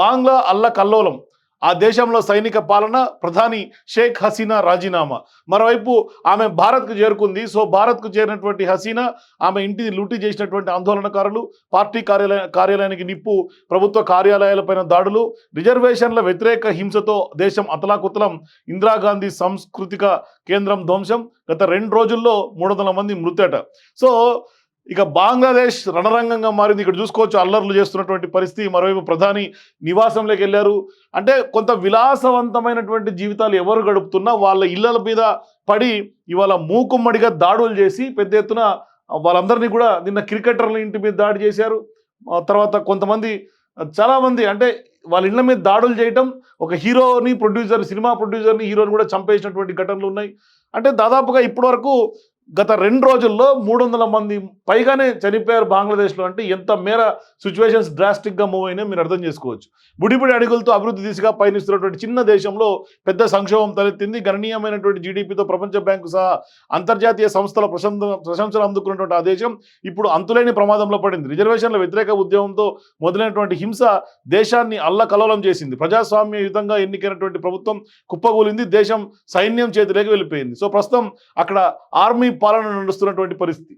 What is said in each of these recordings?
బాంగ్లా అల్ల కల్లోలం. ఆ దేశంలో సైనిక పాలన ప్రధాని షేక్ హసీనా రాజీనామా. మరోవైపు ఆమె భారత్కు చేరుకుంది. సో భారత్కు చేరినటువంటి హసీనా ఆమె ఇంటిని లూటీ చేసినటువంటి ఆందోళనకారులు పార్టీ కార్యాలయ కార్యాలయానికి నిప్పు ప్రభుత్వ కార్యాలయాలపైన దాడులు రిజర్వేషన్ల వ్యతిరేక హింసతో దేశం అతలాకుతలం ఇందిరాగాంధీ సాంస్కృతిక కేంద్రం ధ్వంసం గత రెండు రోజుల్లో మూడు మంది మృతట. సో ఇక బంగ్లాదేశ్ రణరంగంగా మారింది. ఇక్కడ చూసుకోవచ్చు అల్లర్లు చేస్తున్నటువంటి పరిస్థితి. మరోవైపు ప్రధాని నివాసంలోకి వెళ్ళారు. అంటే కొంత విలాసవంతమైనటువంటి జీవితాలు ఎవరు గడుపుతున్నా వాళ్ళ ఇళ్ళల మీద పడి ఇవాళ మూకుమ్మడిగా దాడులు చేసి పెద్ద ఎత్తున వాళ్ళందరినీ కూడా నిన్న క్రికెటర్ల ఇంటి మీద దాడి చేశారు. తర్వాత కొంతమంది చాలామంది అంటే వాళ్ళ ఇళ్ళ మీద దాడులు చేయటం ఒక హీరోని ప్రొడ్యూసర్ సినిమా ప్రొడ్యూసర్ని హీరోని కూడా చంపేసినటువంటి ఘటనలు ఉన్నాయి. అంటే దాదాపుగా ఇప్పటివరకు గత రెండు రోజుల్లో మూడు వందల మంది పైగానే చనిపోయారు బంగ్లాదేశ్లో. అంటే ఎంత మేర సిచ్యువేషన్స్ డ్రాస్టిక్గా మూవ్ అయినా మీరు అర్థం చేసుకోవచ్చు. బుడిబుడి అడుగులతో అభివృద్ధి దిశగా పయనిస్తున్నటువంటి చిన్న దేశంలో పెద్ద సంక్షోభం తలెత్తింది. గణనీయమైనటువంటి జీడిపితో ప్రపంచ బ్యాంకు సహా అంతర్జాతీయ సంస్థల ప్రశంస ప్రశంసలు అందుకున్నటువంటి ఆ దేశం ఇప్పుడు అంతులేని ప్రమాదంలో పడింది. రిజర్వేషన్ల వ్యతిరేక ఉద్యమంతో మొదలైనటువంటి హింస దేశాన్ని అల్లకలవలం చేసింది. ప్రజాస్వామ్యయుతంగా ఎన్నికైనటువంటి ప్రభుత్వం కుప్పగూలింది దేశం సైన్యం చేతిలోకి వెళ్ళిపోయింది. సో ప్రస్తుతం అక్కడ ఆర్మీ పాలన నడుస్తున్నటువంటి పరిస్థితి.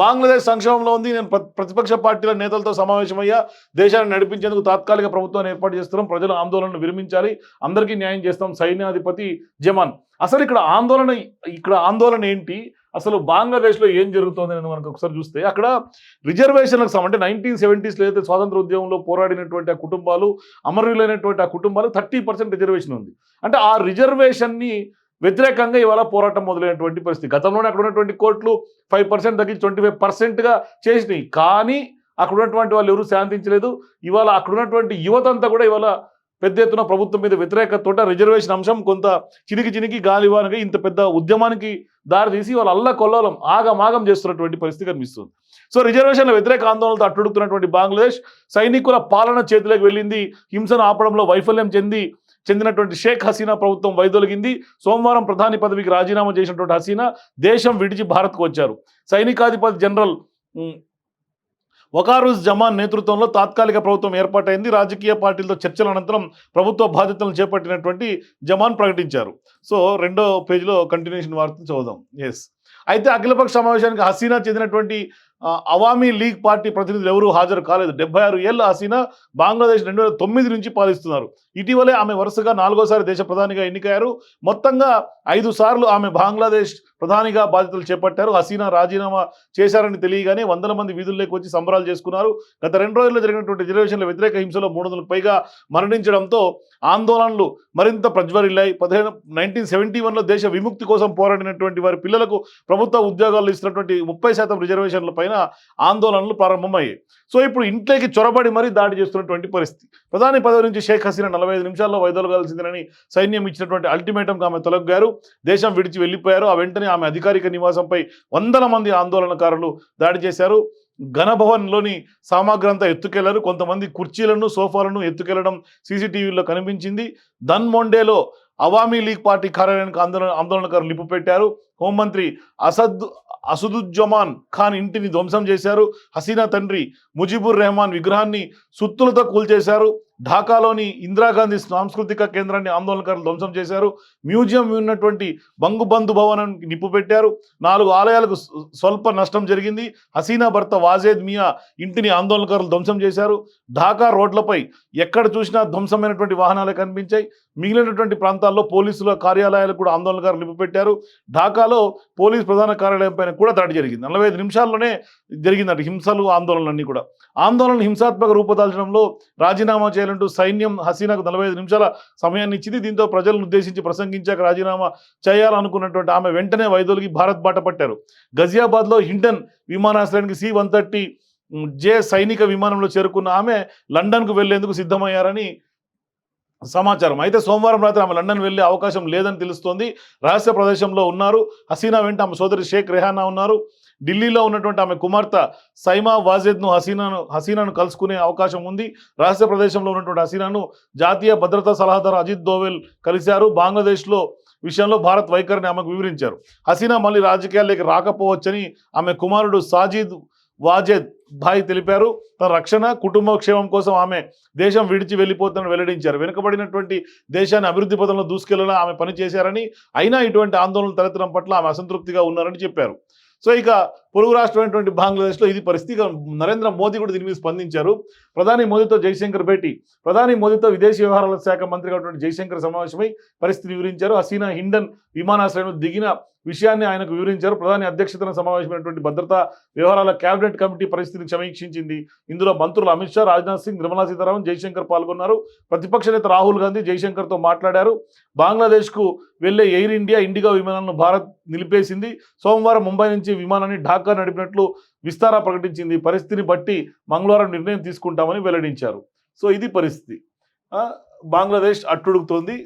బంగ్లాదేశ్ సంక్షేమంలో ఉంది. నేను ప్రతిపక్ష పార్టీల నేతలతో సమావేశమయ్యా. దేశాన్ని నడిపించేందుకు తాత్కాలిక ప్రభుత్వాన్ని ఏర్పాటు చేస్తున్నాం. ప్రజల ఆందోళనను విరమించాలి. అందరికీ న్యాయం చేస్తాం. సైన్యాధిపతి జమాన్. అసలు ఇక్కడ ఆందోళన ఇక్కడ ఆందోళన ఏంటి? అసలు బంగ్లాదేశ్లో ఏం జరుగుతుంది అని మనకు ఒకసారి చూస్తే అక్కడ రిజర్వేషన్లకు సమ అంటే నైన్టీన్ సెవెంటీస్లో అయితే స్వాతంత్ర ఉద్యమంలో పోరాడినటువంటి ఆ కుటుంబాలు అమరులైనటువంటి ఆ కుటుంబాలు థర్టీ పర్సెంట్ రిజర్వేషన్ ఉంది. అంటే ఆ రిజర్వేషన్ని వ్యతిరేకంగా ఇవాళ పోరాటం మొదలైనటువంటి పరిస్థితి. గతంలోనే అక్కడ ఉన్నటువంటి కోట్లు ఫైవ్ పర్సెంట్ తగ్గించి ట్వంటీ ఫైవ్ పర్సెంట్గా చేసినాయి. కానీ అక్కడ ఉన్నటువంటి వాళ్ళు ఎవరూ శాంతించలేదు. ఇవాళ అక్కడ ఉన్నటువంటి యువత అంతా కూడా ఇవాళ పెద్ద ఎత్తున ప్రభుత్వం మీద వ్యతిరేకతోట రిజర్వేషన్ అంశం కొంత చినికి చినికి గాలివానగా ఇంత పెద్ద ఉద్యమానికి దారితీసి వాళ్ళ అల్ల కొల్లోలం ఆగమాగం చేస్తున్నటువంటి పరిస్థితి కనిపిస్తుంది. సో రిజర్వేషన్ల వ్యతిరేక ఆందోళనతో అట్టుడుగుతున్నటువంటి బంగ్లాదేశ్ సైనికుల పాలన చేతిలోకి వెళ్ళింది. హింసను ఆపడంలో వైఫల్యం చెంది చెందినటువంటి షేక్ హసీనా ప్రభుత్వం వైదొలిగింది. సోమవారం ప్రధాని పదవికి రాజీనామా చేసినటువంటి హసీనా దేశం విడిచి భారత్కు వచ్చారు. సైనికాధిపతి జనరల్ వకారుజ్ జమాన్ నేతృత్వంలో తాత్కాలిక ప్రభుత్వం ఏర్పాటైంది. రాజకీయ పార్టీలతో చర్చల అనంతరం ప్రభుత్వ బాధ్యతలను చేపట్టినటువంటి జమాన్ ప్రకటించారు. సో రెండో పేజీలో కంటిన్యూషన్ వార్త చదువుదాం. ఎస్ అయితే అఖిలపక్ష సమావేశానికి హసీనా చెందినటువంటి అవామీ లీగ్ పార్టీ ప్రతినిధులు ఎవరూ హాజరు కాలేదు. డెబ్బై ఆరు ఏళ్ళ హసీనా బంగ్లాదేశ్ రెండు వేల తొమ్మిది నుంచి పాలిస్తున్నారు. ఇటీవలే ఆమె వరుసగా నాలుగోసారి దేశ ప్రధానిగా ఎన్నికయ్యారు. మొత్తంగా ఐదు సార్లు ఆమె బంగ్లాదేశ్ ప్రధానిగా బాధ్యతలు చేపట్టారు. హసీనా రాజీనామా చేశారని తెలియగానే వందల మంది వీధుల్లోకి వచ్చి సంబరాలు చేసుకున్నారు. గత రెండు రోజుల్లో జరిగినటువంటి రిజర్వేషన్ల వ్యతిరేక హింసలో మూడు వందలకు పైగా మరణించడంతో ఆందోళనలు మరింత ప్రజ్వరిల్లాయి. పదిహేను నైన్టీన్ సెవెంటీ వన్లో దేశ విముక్తి కోసం పోరాడినటువంటి వారి పిల్లలకు ప్రభుత్వ ఉద్యోగాలు ఇస్తున్నటువంటి ముప్పై శాతం రిజర్వేషన్ల పైన ఆందోళనలు ప్రారంభమయ్యాయి. సో ఇప్పుడు ఇంట్లోకి చొరబడి మరీ దాడి చేస్తున్నటువంటి పరిస్థితి. ప్రధాని పదవి నుంచి షేక్ హసీనా నలభై ఐదు నిమిషాల్లో వైదొలగాల్సిందేనని సైన్యం ఇచ్చినటువంటి అల్టిమేటంకి ఆమె తొలగారు. దేశం విడిచి వెళ్ళిపోయారు. ఆ వెంటనే ఆమె అధికారిక నివాసంపై వందల మంది ఆందోళనకారులు దాడి చేశారు. ఘనభవన్లోని సామాగ్రి అంతా ఎత్తుకెళ్ళారు. కొంతమంది కుర్చీలను సోఫాలను ఎత్తుకెళ్ళడం సీసీటీవీలో కనిపించింది. దన్మొండేలో అవామీ లీగ్ పార్టీ కార్యాలయానికి ఆందోళన ఆందోళనకారులు నిప్పు పెట్టారు హోంమంత్రి అసద్ అసదుజ్జమాన్ ఖాన్ ఇంటిని ధ్వంసం చేశారు. హసీనా తండ్రి ముజిబుర్ రెహమాన్ విగ్రహాన్ని సుత్తులతో కూల్చేశారు. ఢాకాలోని ఇందిరాగాంధీ సాంస్కృతిక కేంద్రాన్ని ఆందోళనకారులు ధ్వంసం చేశారు. మ్యూజియం ఉన్నటువంటి బంగుబంధు భవనానికి నిప్పు పెట్టారు. నాలుగు ఆలయాలకు స్వల్ప నష్టం జరిగింది. హసీనా భర్త వాజేద్ మియా ఇంటిని ఆందోళనకారులు ధ్వంసం చేశారు. ఢాకా రోడ్లపై ఎక్కడ చూసినా ధ్వంసమైనటువంటి వాహనాలే కనిపించాయి. మిగిలినటువంటి ప్రాంతాల్లో పోలీసుల కార్యాలయాలు కూడా ఆందోళనకారులు నిప్పు పెట్టారు. ఢాకాలో పోలీస్ ప్రధాన కార్యాలయం పైన కూడా దాడి జరిగింది. నలభై ఐదు నిమిషాల్లోనే జరిగిందట హింసలు ఆందోళనలన్నీ కూడా. ఆందోళన హింసాత్మక రూపదాల్చడంలో రాజీనామా చేయాలంటూ సైన్యం హసీనాకు నలభై ఐదు నిమిషాల సమయాన్ని ఇచ్చింది. దీంతో ప్రజలను ఉద్దేశించి ప్రసంగించాక రాజీనామా చేయాలనుకున్నటువంటి ఆమె వెంటనే వైదొలిగి భారత్ బాట పట్టారు. గజియాబాద్లో హిండన్ విమానాశ్రయానికి సి వన్ థర్టీ జే సైనిక విమానంలో చేరుకున్న ఆమె లండన్కు వెళ్ళేందుకు సిద్ధమయ్యారని సమాచారం. అయితే సోమవారం రాత్రి ఆమె లండన్ వెళ్ళే అవకాశం లేదని తెలుస్తోంది. రహస్య ప్రదేశంలో ఉన్నారు. హసీనా వెంట ఆమె సోదరి షేక్ రెహానా ఉన్నారు. ఢిల్లీలో ఉన్నటువంటి ఆమె కుమార్తె సైమా వాజేద్ను హసీనాను హసీనాను కలుసుకునే అవకాశం ఉంది. రహస్య ప్రదేశంలో ఉన్నటువంటి హసీనాను జాతీయ భద్రతా సలహాదారు అజిత్ దోవెల్ కలిశారు. బంగ్లాదేశ్లో విషయంలో భారత్ వైఖరిని ఆమెకు వివరించారు. హసీనా మళ్ళీ రాజకీయాల్లోకి రాకపోవచ్చని ఆమె కుమారుడు సాజిద్ వాజేద్ భాయ్ తెలిపారు. తన రక్షణ కుటుంబ క్షేమం కోసం ఆమె దేశం విడిచి వెళ్ళిపోతుందని వెల్లడించారు. వెనుకబడినటువంటి దేశాన్ని అభివృద్ధి పథంలో దూసుకెళ్ళేలా ఆమె పనిచేశారని అయినా ఇటువంటి ఆందోళన తలెత్తడం పట్ల ఆమె అసంతృప్తిగా ఉన్నారని చెప్పారు. సో ఇక పొరుగు రాష్ట్రమైనటువంటి బంగ్లాదేశ్లో ఇది పరిస్థితి. నరేంద్ర మోదీ కూడా దీని మీద స్పందించారు. ప్రధాని మోదీతో జైశంకర్ భేటీ ప్రధాని మోదీతో విదేశీ వ్యవహారాల శాఖ మంత్రిగా ఉన్నటువంటి జైశంకర్ సమావేశమై పరిస్థితి వివరించారు. హసీనా హిండన్ విమానాశ్రయంలో దిగిన విషయాన్ని ఆయనకు వివరించారు. ప్రధాని అధ్యక్షతన సమావేశమైనటువంటి భద్రతా వ్యవహారాల కేబినెట్ కమిటీ పరిస్థితిని సమీక్షించింది. ఇందులో మంత్రులు అమిత్ షా రాజ్నాథ్ సింగ్ నిర్మలా సీతారామన్ జైశంకర్ పాల్గొన్నారు. ప్రతిపక్ష నేత రాహుల్ గాంధీ జైశంకర్తో మాట్లాడారు. బంగ్లాదేశ్కు వెళ్ళే ఎయిర్ ఇండియా ఇండిగో విమానాలను భారత్ నిలిపేసింది. సోమవారం ముంబై నుంచి విమానాన్ని ఢాకా నడిపినట్లు విస్తారా ప్రకటించింది. పరిస్థితిని బట్టి మంగళవారం నిర్ణయం తీసుకుంటామని వెల్లడించారు. సో ఇది పరిస్థితి. బంగ్లాదేశ్ అట్టుడుగుతోంది.